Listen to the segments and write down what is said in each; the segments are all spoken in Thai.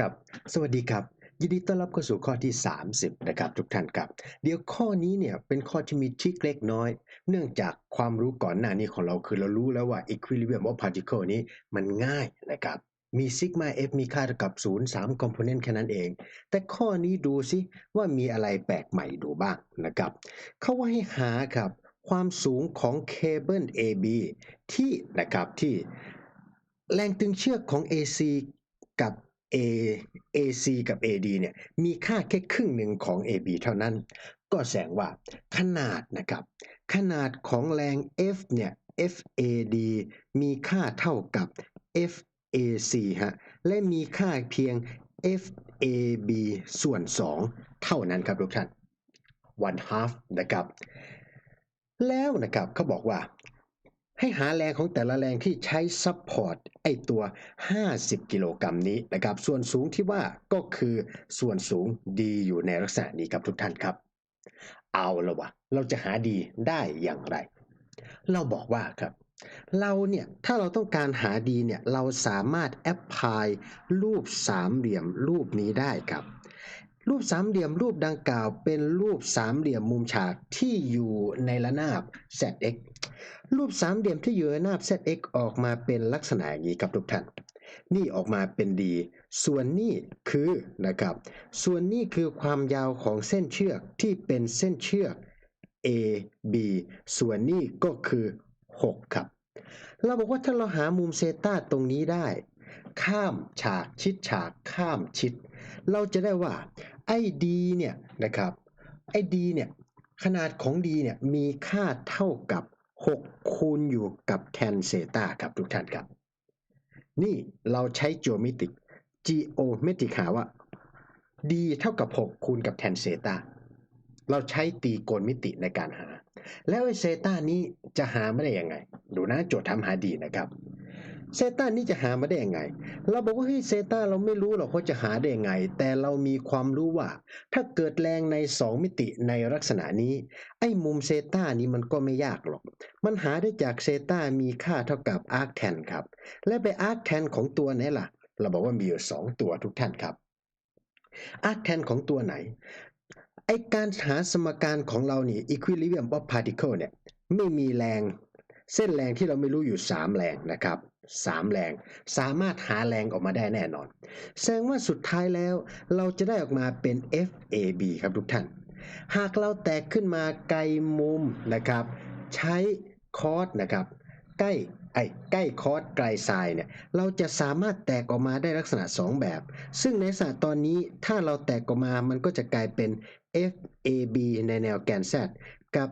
ครับ สวัสดีครับ ยินดีต้อนรับเข้าสู่ข้อที่ 30 นะครับทุกท่านครับ เดี๋ยวข้อนี้เนี่ยเป็นข้อที่มีทริคเล็กน้อย เนื่องจากความรู้ก่อนหน้านี้ของเราคือเรารู้แล้วว่า equilibrium of particle นี้มันง่ายนะครับ มีซิกมา f มีค่าเท่ากับ 0 3 component แค่นั้นเอง แต่ข้อนี้ดูซิว่ามีอะไรแปลกใหม่ดูบ้างนะครับเขาว่าให้หาครับ ความสูงของเคเบิล AB ที่นะครับที่แรงตึงเชือกของ AC กับ A AC กับ AD เนี่ยมีค่าแค่ครึ่งหนึ่งของ AB เท่านั้น ก็แสดงว่าขนาดนะครับ ขนาดของแรง F เนี่ย FAD มีค่าเท่ากับ FAC ฮะและมีค่าเพียง FAB ส่วน 2 เท่านั้นครับทุกท่าน one half นะครับ แล้วนะครับเขาบอกว่า ให้หาแรงของแต่ละแรงที่ใช้ซัพพอร์ตไอตัว 50 กิโลกรัมนี้นะครับ ส่วนสูงที่ว่าก็คือส่วนสูงดีอยู่ในลักษณะนี้ครับทุกท่านครับ เอาละวะเราจะหาดีได้อย่างไร เราบอกว่าครับ เราเนี่ยถ้าเราต้องการหาดีเนี่ยเราสามารถแอพพลายรูปสามเหลี่ยมรูปนี้ได้ครับรูปสามเหลี่ยมรูปดังกล่าวเป็นรูปสามเหลี่ยมมุมฉากที่อยู่ในระนาบ ZX รูปสามเหลี่ยมที่อยู่ในระนา ZX ออกมาเป็นลักษณะอย่างนี้ครับทุกท่าน นี่ออกมาเป็นดี ส่วนนี้คือนะครับ ส่วนนี้คือความยาวของเส้นเชือกที่เป็นเส้นเชือก A B ส่วนนี้ก็คือ 6 ครับ เราบอกว่าถ้าเราหามุมเซตาตรงนี้ได้ ข้ามฉากชิดฉากข้ามชิด เราจะได้ว่าไอ้ดีเนี่ยนะครับไอ้ดีเนี่ยขนาดของดีเนี่ยมีค่าเท่ากับ 6 คูณอยู่กับแทนเซตาครับทุกท่านครับ นี่เราใช้จ e o m e t r i c geometric หาว่า d เท่ากับ 6 คูณกับแทนเซตาเราใช้ตีโกณมิติในการหา แล้วไอเซตานี้จะหาไม่ได้ยังไง ดูนะโจทย์ทำหาดีนะครับ เซตานี่จะหามาได้ยังไง เราบอกว่าเฮ้ยเซตาเราไม่รู้หรอกว่าจะหาได้ยังไง แต่เรามีความรู้ว่า ถ้าเกิดแรงใน 2 มิติในลักษณะนี้ ไอ้มุมเซตานี้มันก็ไม่ยากหรอก มันหาได้จากเซตามีค่าเท่ากับอาร์คแทนครับ และไปอาร์คแทนของตัวไหนล่ะ เราบอกว่ามีอยู่ 2 ตัวทุกท่านครับ อาร์คแทนของตัวไหน ไอการหาสมการของเรานี่ equilibrium of particle เนี่ย ไม่มีแรง เส้นแรงที่เราไม่รู้อยู่ 3 แรงนะครับ 3แรงสามารถหาแรงออกมาได้แน่นอน แสดงว่าสุดท้ายแล้วเราจะได้ออกมาเป็น FAB ครับทุกท่าน หากเราแตกขึ้นมาไกลมุมนะครับ ใช้คอร์สนะครับ ใกล้ไอ้ใกล้คอร์สไกลไซน์เนี่ยเราจะสามารถแตกออกมาได้ลักษณะ 2 แบบ ซึ่งในลักษณะตอนนี้ถ้าเราแตกออกมามันก็จะกลายเป็น FAB ในแนวแกน Z กับ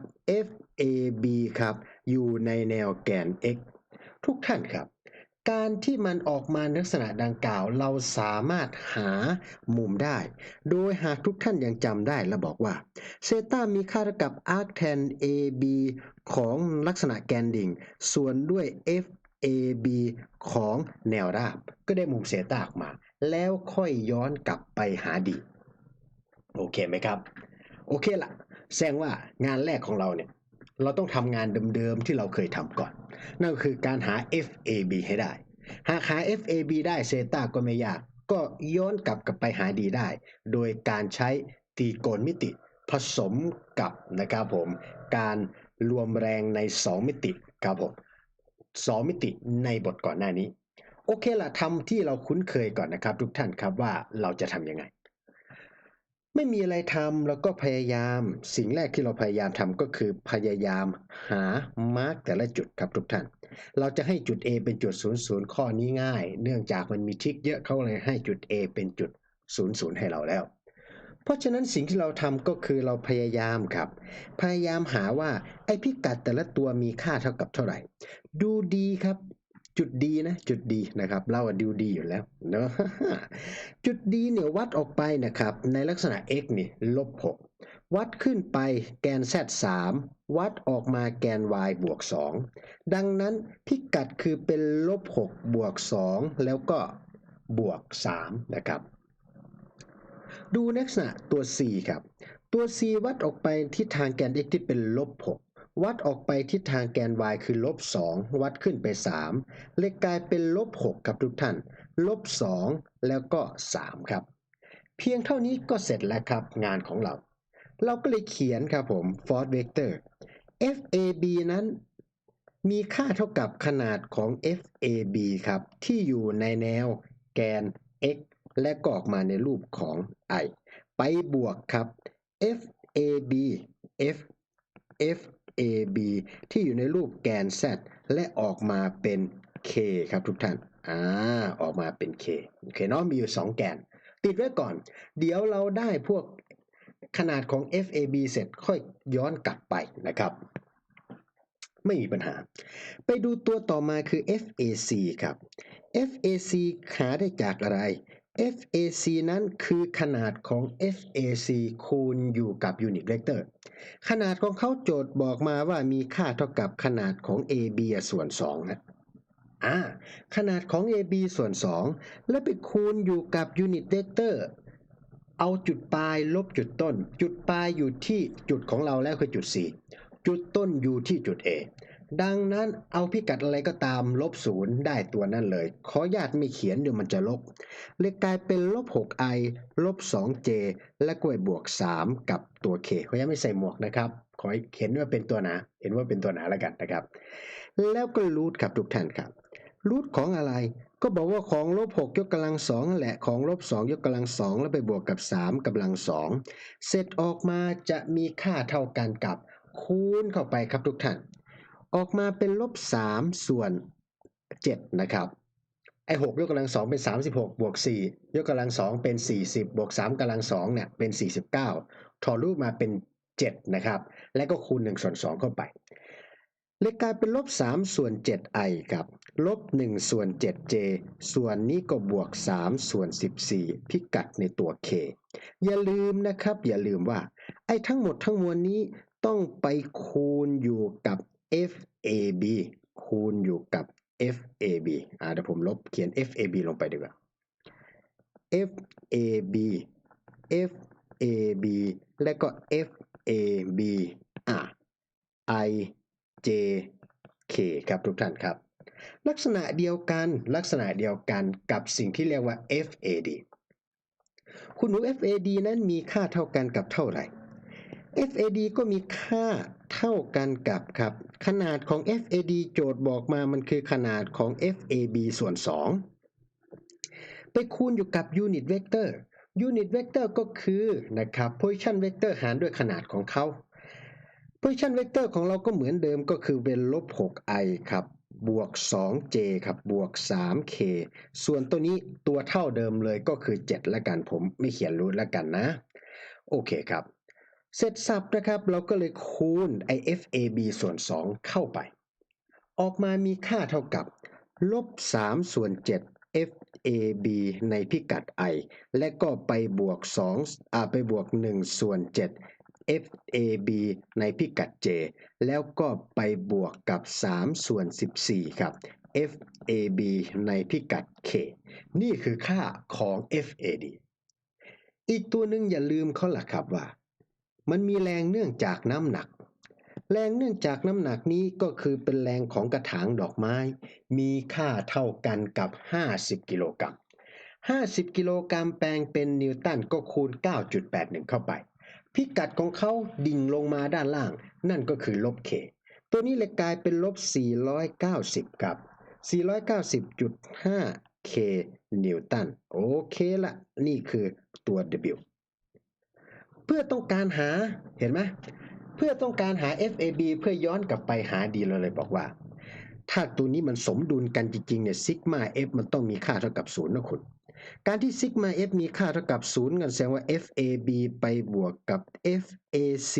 FAB ครับ อยู่ในแนวแกน x ทุกท่านครับ การที่มันออกมาลักษณะดังกล่าว เราสามารถหามุมได้ โดยหากทุกท่านยังจำได้และบอกว่าเซตามีค่าเท่ากับ arctan AB ของลักษณะแกนดิ่ง ส่วนด้วย FAB ของแนวราบ ก็ได้มุมเซตาออกมา แล้วค่อยย้อนกลับไปหาดี โอเคไหมครับ โอเคละแสดงว่างานแรกของเราเนี่ย เราต้องทำงานเดิมๆที่เราเคยทำก่อน นั่นก็คือการหา FAB ให้ได้ หากหา FAB ได้เซต้าก็ไม่ยาก ก็ย้อนกลับกลับไปหาดีได้ โดยการใช้ตีโกณมิติผสมกับนะครับผมการรวมแรงใน 2 มิติครับผม2มิติในบทก่อนหน้านี้ โอเคละทำที่เราคุ้นเคยก่อนนะครับ ทุกท่านครับว่าเราจะทำยังไง ไม่มีอะไรทำแล้วก็พยายาม สิ่งแรกที่เราพยายามทำก็คือพยายามหามาร์กแต่ละจุดครับทุกท่าน เราจะให้จุด A เป็นจุด 00 ข้อนี้ง่าย เนื่องจากมันมีทิกเยอะเขาเลยให้จุด A เป็นจุด 00 ให้เราแล้ว เพราะฉะนั้นสิ่งที่เราทำก็คือเราพยายามครับ พยายามหาว่าไอ้พิกัดแต่ละตัวมีค่าเท่ากับเท่าไหร่ ดูดีครับ จุดดีนะ จุดดีนะครับเราดูดีอยู่แล้วเนาะจุดดีเนี่ยวัดออกไปนะครับ ในลักษณะ x นี่ลบ6วัดขึ้นไปแกน z 3วัดออกมาแกน y บวก 2 ดังนั้นพิกัดคือเป็นลบ6บวก 2 แล้วก็บวก 3 นะครับ ดูลักษณะตัว c ครับ ตัว c วัดออกไปทิศทางแกน x ที่เป็นลบ6 วัดออกไปทิศทางแกน y คือลบ2วัดขึ้นไป 3 เลยกลายเป็นลบ6ครับทุกท่าน ลบ 2 แล้วก็ 3 ครับ เพียงเท่านี้ก็เสร็จแล้วครับงานของเรา เราก็เลยเขียนครับผม force vector FAB นั้นมีค่าเท่ากับขนาดของ FAB ครับ ที่อยู่ในแนวแกน x และก็ออกมาในรูปของ i ไปบวกครับ FAB F A, B ที่อยู่ในรูปแกน z และออกมาเป็น k ครับทุกท่าน อ่า ออกมาเป็น k โอเคเนาะ มีอยู่ 2 แกน ติดไว้ก่อน เดี๋ยวเราได้พวกขนาดของ FAB เสร็จค่อยย้อนกลับไปนะครับ ไม่มีปัญหา ไปดูตัวต่อมาคือ FAC ครับ FAC หาได้จากอะไร FAC นั้นคือขนาดของ FAC คูณอยู่กับ unit vector ขนาดของเขาโจทย์บอกมาว่ามีค่าเท่ากับขนาดของ AB ส่วน 2 นะอ่าขนาดของ AB ส่วน 2 แล้วไปคูณอยู่กับยูนิตเวกเตอร์ เอาจุดปลายลบจุดต้น จุดปลายอยู่ที่จุดของเราแล้วคือจุด 4 จุดต้นอยู่ที่จุด A ดังนั้นเอาพิกัดอะไรก็ตามลบศูนย์ได้ตัวนั่นเลย ขอญาตไม่เขียนเดี๋ยวมันจะลบ เลยกลายเป็นลบ 6i ลบ 2j และกล้วยบวก 3 กับตัว k ขอยังไม่ใส่หมวกนะครับ ขอให้เห็นว่าเป็นตัวหนา เห็นว่าเป็นตัวหนาแล้วกันนะครับ แล้วก็รูทครับทุกท่านครับรูทของอะไรก็บอกว่าของลบ6ยกกำลังสองแหละของลบ2ยกกำลังสองแล้วไปบวกกับ 3กำลังสองเสร็จออกมาจะมีค่าเท่ากันกับคูณเข้าไปครับทุกท่าน ออกมาเป็นลบ 3 ส่วน 7 นะครับไอ้6ยกกำลังสองเป็น36บวก4ยกกำลังสองเป็น40บวก3กำลังสองเนี่ยเป็น49ถอดรูปมาเป็น7นะครับ และก็คูณ1ส่วน2เข้าไปเลยกลายเป็นลบ3ส่วน 7i ครับลบ1ส่วน 7j ส่วนนี้ก็บวก3ส่วน14พิกัดในตัว k อย่าลืมนะครับ อย่าลืมว่า ไอ้ทั้งหมดทั้งมวลนี้ต้องไปคูณอยู่กับ FAB คูณอยู่กับ FAB อ่าเดี๋ยวผมลบเขียน FAB ลงไปดีกว่า FAB FAB และก็ FAB อ่า I J K ครับทุกท่านครับ ลักษณะเดียวกันลักษณะเดียวกันกับสิ่งที่เรียกว่า FAD คุณหนู FAD นั้นมีค่าเท่ากันกับเท่าไหร่ FAD ก็มีค่า เท่ากันกับครับ ขนาดของ FAD โจทย์บอกมามันคือขนาดของ FAB ส่วน 2 ไปคูณอยู่กับ unit vector unit vector ก็คือนะครับ position vector หารด้วยขนาดของเขา position vector ของเราก็เหมือนเดิมก็คือเป็นลบ 6i ครับ บวก 2j ครับ บวก 3k ส่วนตัวนี้ตัวเท่าเดิมเลยก็คือ7แล้วกันผมไม่เขียนรูทแล้วกันนะ โอเคครับ เสร็จสับนะครับ เราก็เลยคูณ IFAB ส่วน 2 เข้าไป ออกมามีค่าเท่ากับลบ3ส่วน 7 FAB ในพิกัด i และก็ไปบวก2อ่าไปบวก 1 ส่วน 7 FAB ในพิกัด j แล้วก็ไปบวกกับ 3 ส่วน 14 ครับ FAB ในพิกัด k นี่คือค่าของ FAD อีกตัวหนึ่งอย่าลืมเขาล่ะครับว่า มันมีแรงเนื่องจากน้ำหนัก แรงเนื่องจากน้ำหนักนี้ก็คือเป็นแรงของกระถางดอกไม้ มีค่าเท่ากันกับ 50 กิโลกรัม 50 กิโลกรัมแปลงเป็นนิวตันก็คูณ 9.81 เข้าไป พิกัดของเขาดิ่งลงมาด้านล่าง นั่นก็คือลบ k ตัวนี้เลยกลายเป็นลบ 490 ครับ 490.5 k นิวตัน โอเคละ นี่คือตัว W เพื่อต้องการหาเห็นไหมเพื่อต้องการหา FAB เพื่อย้อนกลับไปหาดีเราเลยบอกว่า ถ้าตัวนี้มันสมดุลกันจริงๆเนี่ยซิกมา F มันต้องมีค่าเท่ากับ0นะคุณการที่ซิกมา F มีค่าเท่ากับ0กันแสดงว่า FAB ไปบวกกับ FAC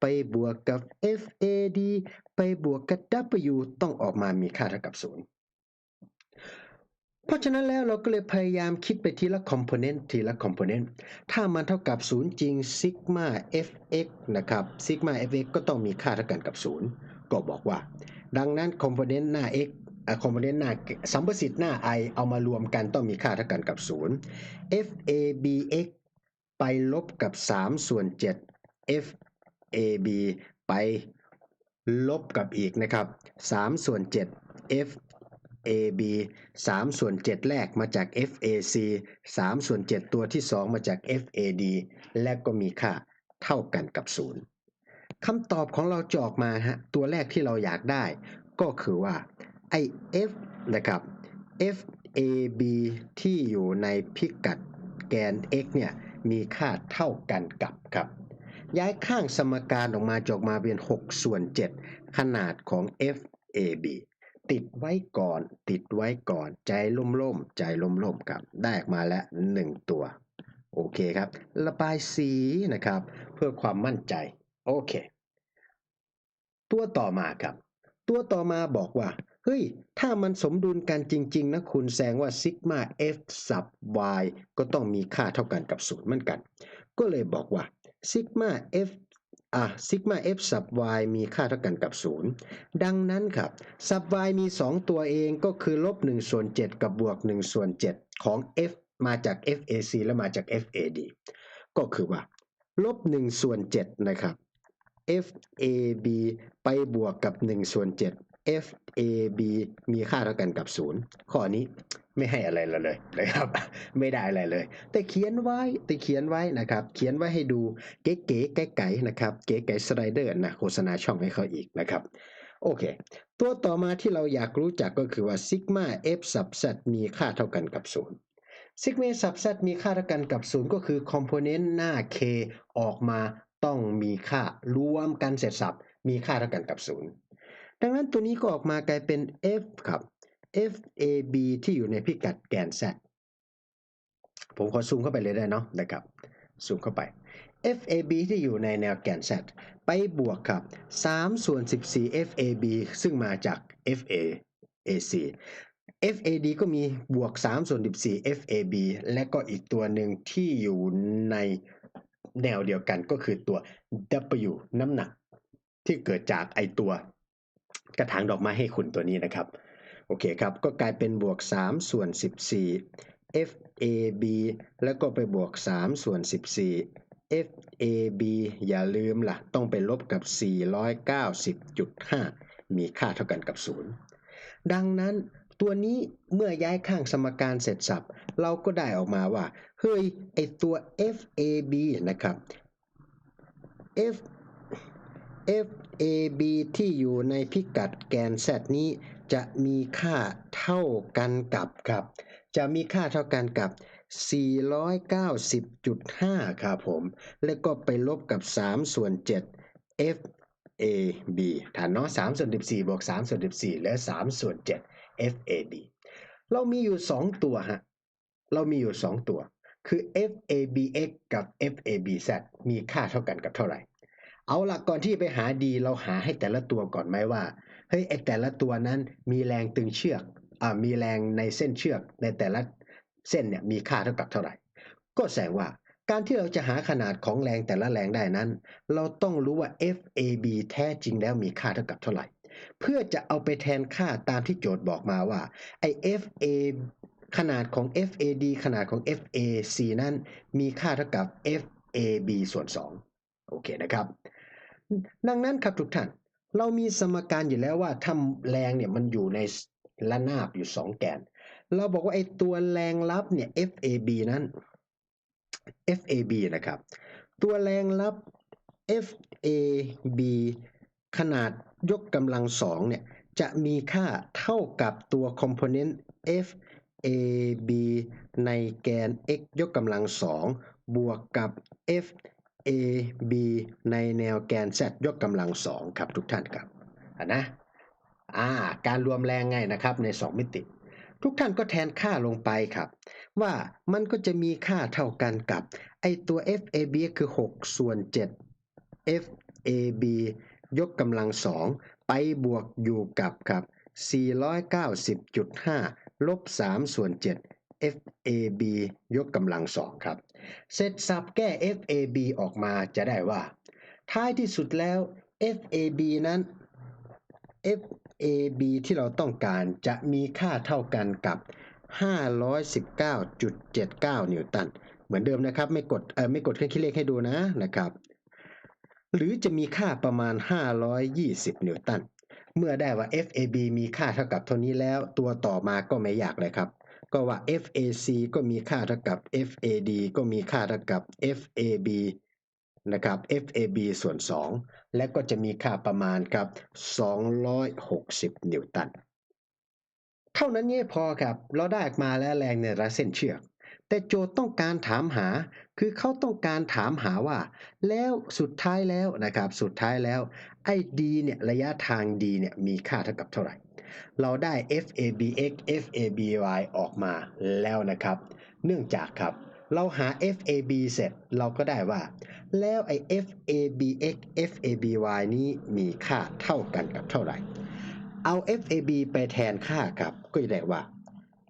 ไปบวกกับ FAD ไปบวกกับ W ต้องออกมามีค่าเท่ากับ0 เพราะฉะนั้นแล้วเราก็เลยพยายามคิดไปทีละคอมโพเนนต์ทีละคอมโพเนนต์ถ้ามันเท่ากับ 0 จริงซิกมา fx นะครับซิกมา fx ก็ต้องมีค่าเท่ากันกับ 0 ก็บอกว่า ดังนั้นคอมโพเนนต์หน้า x คอมโพเนนต์หน้าสัมประสิทธิ์หน้า i เอามารวมกันต้องมีค่าเท่ากันกับ 0 fabx ไปลบกับ 3 ส่วน 7 fab ไปลบกับอีกนะครับ 3 ส่วน 7 f ab 3 ส่วน 7 แรกมาจาก FAC 3 ส่วน 7 ตัวที่ 2 มาจาก FAD และก็มีค่าเท่ากันกับ 0คำตอบของเราจะออกมาฮะตัวแรกที่เราอยากได้ ก็คือว่าไอ F นะครับ FAB ที่อยู่ในพิกัดแกน x เนี่ยมีค่าเท่ากันกับครับย้ายข้างสมการออกมาจออกมาเป็น 6 ส่วน 7 ขนาดของ FAB ติดไว้ก่อน ติดไว้ก่อน ใจล่มๆ ใจล่มๆครับ ได้ออกมาแล้ว 1 ตัว โอเคครับ ระบายสีนะครับ เพื่อความมั่นใจ โอเค ตัวต่อมาครับ ตัวต่อมาบอกว่า เฮ้ย ถ้ามันสมดุลกันจริง ๆ นะคุณแสดงว่าซิกมา f sub y ก็ต้องมีค่าเท่ากันกับ 0 เหมือนกัน ก็เลยบอกว่าซิกมา f อะซิกมา f สับ y มีค่าเท่ากันกับ 0 ดังนั้นครับสับ y มี 2 ตัวเองก็คือลบ1ส่วน7กับบวก1ส่วน7ของ f มาจาก fac และมาจาก fad ก็คือว่าลบ1ส่วน7นะครับ FAB ไปบวกกับ1ส่วน FAB มีค่าเท่ากันกับ 0 ข้อนี้ไม่ให้อะไรเราเลยนะครับ ไม่ได้อะไรเลย แต่เขียนไว้แต่เขียนไว้นะครับ เขียนไว้ให้ดูเก๋ๆไก่ๆนะครับ เก๋ๆสไลเดอร์นะโฆษณาช่องให้เขาอีกนะครับ โอเค ตัวต่อมาที่เราอยากรู้จักก็คือว่าซิกมา f sub z มีค่าเท่ากันกับ 0ซิกเมซับเซตมีค่าเท่ากันกับ 0 ก็คือคอมโพเนนต์หน้า k ออกมาต้องมีค่ารวมกันเสร็จสับมีค่าเท่ากันกับ 0 ดังนั้นตัวนี้ก็ออกมากลายเป็น f ครับ FAB ที่อยู่ในพิกัดแกน z ผมขอซูมเข้าไปเลยได้เนาะนะครับซูมเข้าไป FAB ที่อยู่ในแนวแกน z ไปบวกครับ3ส่วน14 FAB ซึ่งมาจาก FAAC FAD ก็มีบวก3ส่วน14 FAB และก็อีกตัวหนึ่งที่อยู่ในแนวเดียวกันก็คือตัว W น้ำหนักที่เกิดจากไอตัว กระถางดอกไม้ให้คุณตัวนี้นะครับ โอเคครับ ก็กลายเป็นบวก 3 ส่วน 14 FAB แล้วก็ไปบวก 3 ส่วน 14 FAB อย่าลืมล่ะ ต้องไปลบกับ 490.5 มีค่าเท่ากันกับ 0 ดังนั้นตัวนี้เมื่อย้ายข้างสมการเสร็จสับ เราก็ได้ออกมาว่า เฮ้ย ไอตัว FAB นะครับ f F a b ที่อยู่ในพิกัดแกน z นี้จะมีค่าเท่ากันกับครับ จะมีค่าเท่ากันกับ 490.5 ครับผม แล้วก็ไปลบกับ 3 ส่วน 7 FAB ฐานเนาะ3ส่วน14บวก3ส่วน14เหลือ3ส่วน7 FAB เรามีอยู่ 2 ตัวฮะ เรามีอยู่ 2 ตัว คือ FABX กับ FABZ มีค่าเท่ากันกับเท่าไหร่ เอาละก่อนที่ไปหาดีเราหาให้แต่ละตัวก่อนไหมว่าเฮ้ยไอแต่ละตัวนั้นมีแรงตึงเชือกอ่ามีแรงในเส้นเชือกในแต่ละเส้นเนี่ยมีค่าเท่ากับเท่าไหร่ ก็แสดงว่าการที่เราจะหาขนาดของแรงแต่ละแรงได้นั้น เราต้องรู้ว่า FAB แท้จริงแล้วมีค่าเท่ากับเท่าไหร่ เพื่อจะเอาไปแทนค่าตามที่โจทย์บอกมาว่าไอ FA ขนาดของ FAD ขนาดของ FAC นั้นมีค่าเท่ากับ FAB ส่วน 2 โอเคนะครับ ดังนั้นครับทุกท่าน เรามีสมการอยู่แล้วว่าถ้าแรงเนี่ยมันอยู่ในระนาบอยู่ 2 แกน เราบอกว่าไอ้ตัวแรงรับเนี่ย FAB นั้น FAB นะครับ ตัวแรงรับ FAB ขนาดยกกำลังสองเนี่ยจะมีค่าเท่ากับตัวคอมโพเนนต์ FAB ในแกน x ยกกำลังสองบวกกับ FAB a b ในแนวแกน z ยกกำลังสองครับทุกท่านครับอะนะอ่าการรวมแรงไงนะครับใน 2 มิติ ทุกท่านก็แทนค่าลงไปครับ ว่ามันก็จะมีค่าเท่ากันกับไอตัว FAB คือ 6 ส่วน 7 FAB ยกกำลังสองไปบวกอยู่กับครับ490.5 ลบ 3 ส่วน 7 FAB ยกกำลังสองครับ เสร็จสับแก้ FAB ออกมาจะได้ว่า ท้ายที่สุดแล้ว FAB นั้น FAB ที่เราต้องการจะมีค่าเท่ากันกับ 519.79 นิวตัน เหมือนเดิมนะครับ ไม่กดเออไม่กดเครื่องคิดเลขให้ดูนะนะครับ หรือจะมีค่าประมาณ 520 นิวตัน เมื่อได้ว่า FAB มีค่าเท่ากับเท่านี้แล้ว ตัวต่อมาก็ไม่ยากเลยครับ ก็ว่า FAC ก็มีค่าเท่ากับ FAD ก็มีค่าเท่ากับ FAB นะครับ FAB ส่วน 2 และก็จะมีค่าประมาณครับ 260 นิวตัน เท่านั้นไม่พอครับ เราได้ออกมาแล้วแรงในระเส้นเชือก แต่โจทย์ต้องการถามหา คือเขาต้องการถามหาว่า แล้วสุดท้ายแล้วนะครับ สุดท้ายแล้วไอ้ d เนี่ยระยะทาง d เนี่ยมีค่าเท่ากับเท่าไหร่ เราได้ FABX FABY ออกมาแล้วนะครับ เนื่องจากครับ เราหา FAB เสร็จเราก็ได้ว่า แล้วไอ้ FABX FABY นี้มีค่าเท่ากันกับเท่าไหร่ เอา FAB ไปแทนค่าครับ ก็จะได้ว่า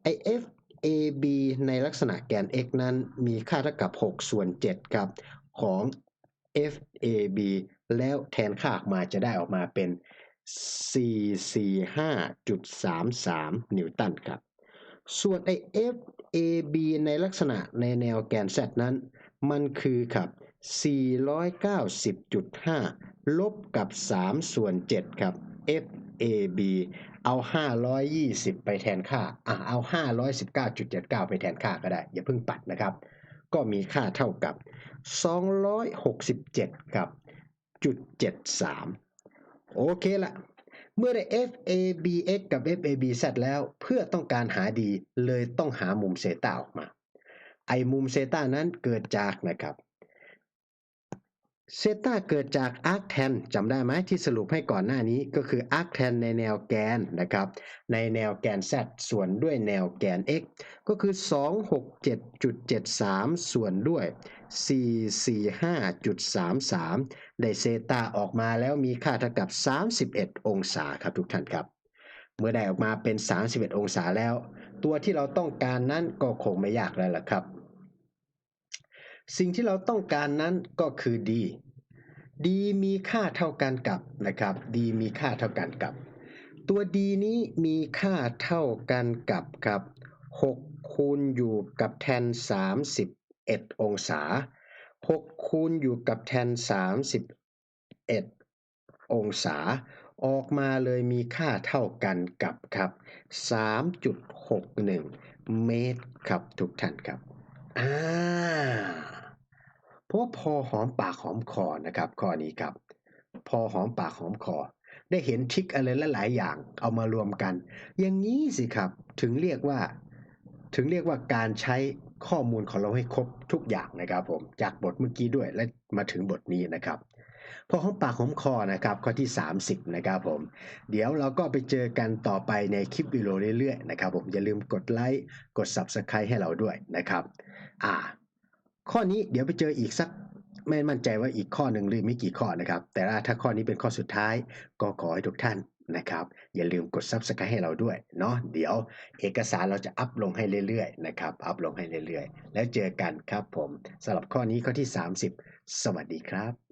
ไอ้ FAB ในลักษณะแกน x นั้นมีค่าเท่ากับ 6 ส่วน 7 ครับของ FAB แล้วแทนค่าออกมาจะได้ออกมาเป็น 445.33 นิวตันครับ ส่วนไอ FAB ในลักษณะในแนวแกน z นั้น มันคือครับ 490.5 ลบกับ 3 ส่วน 7 ครับ FAB เอา 520 ไปแทนค่า อะ เอา 519.79 ไปแทนค่าก็ได้ อย่าเพิ่งปัดนะครับ ก็มีค่าเท่ากับ 267 ครับ จุด 73 โอเคละเมื่อได้ FABX กับ FABZ แล้วเพื่อต้องการหาดีเลยต้องหามุมเซต้าออกมา ไอมุมเซต้านั้นเกิดจากนะครับเซต้าเกิดจากอาร์คแทนจำได้ไหมที่สรุปให้ก่อนหน้านี้ก็คืออาร์คแทนในแนวแกนนะครับในแนวแกน z ส่วนด้วยแนวแกน x ก็คือ 267.73 ส่วนด้วย 445.33 ได้เซตาออกมาแล้วมีค่าเท่ากับ 31 องศาครับทุกท่านครับ เมื่อได้ออกมาเป็น 31 องศาแล้ว ตัวที่เราต้องการนั้นก็คงไม่ยากแล้วล่ะครับ สิ่งที่เราต้องการนั้นก็คือ d d มีค่าเท่ากันกับนะครับ d มีค่าเท่ากันกับ ตัว d นี้มีค่าเท่ากันกับครับ6คูณอยู่กับแทน 1องศา6คูณอยู่กับแทน31องศา ออกมาเลยมีค่าเท่ากันกับครับ3.61เมตรครับทุกท่านครับอ่าเพราะพอหอมปากหอมคอนะครับข้อนี้ครับ พอหอมปากหอมคอ ได้เห็นทริคอะไรหลายๆอย่างเอามารวมกัน อย่างนี้สิครับถึงเรียกว่า ถึงเรียกว่าการใช้ ข้อมูลของเราให้ครบทุกอย่างนะครับผมจากบทเมื่อกี้ด้วยและมาถึงบทนี้นะครับพอหอมปากหอมคอนะครับข้อที่ 30นะครับผม เดี๋ยวเราก็ไปเจอกันต่อไปในคลิปวิดีโอเรื่อยๆนะครับผมอย่าลืมกดไลค์กด Subscribe ให้เราด้วยนะครับอ่าข้อนี้เดี๋ยวไปเจออีกสักไม่มั่นใจว่าอีกข้อหนึ่งหรือไม่กี่ข้อนะครับ แต่ถ้าข้อนี้เป็นข้อสุดท้ายก็ขอให้ทุกท่าน นะครับ อย่าลืมกด Subscribe ให้เราด้วยเนาะเดี๋ยวเอกสารเราจะอัพลงให้เรื่อยๆนะครับอัพลงให้เรื่อยๆ แล้วเจอกันครับผมสำหรับข้อนี้ข้อที่ 30 สวัสดีครับ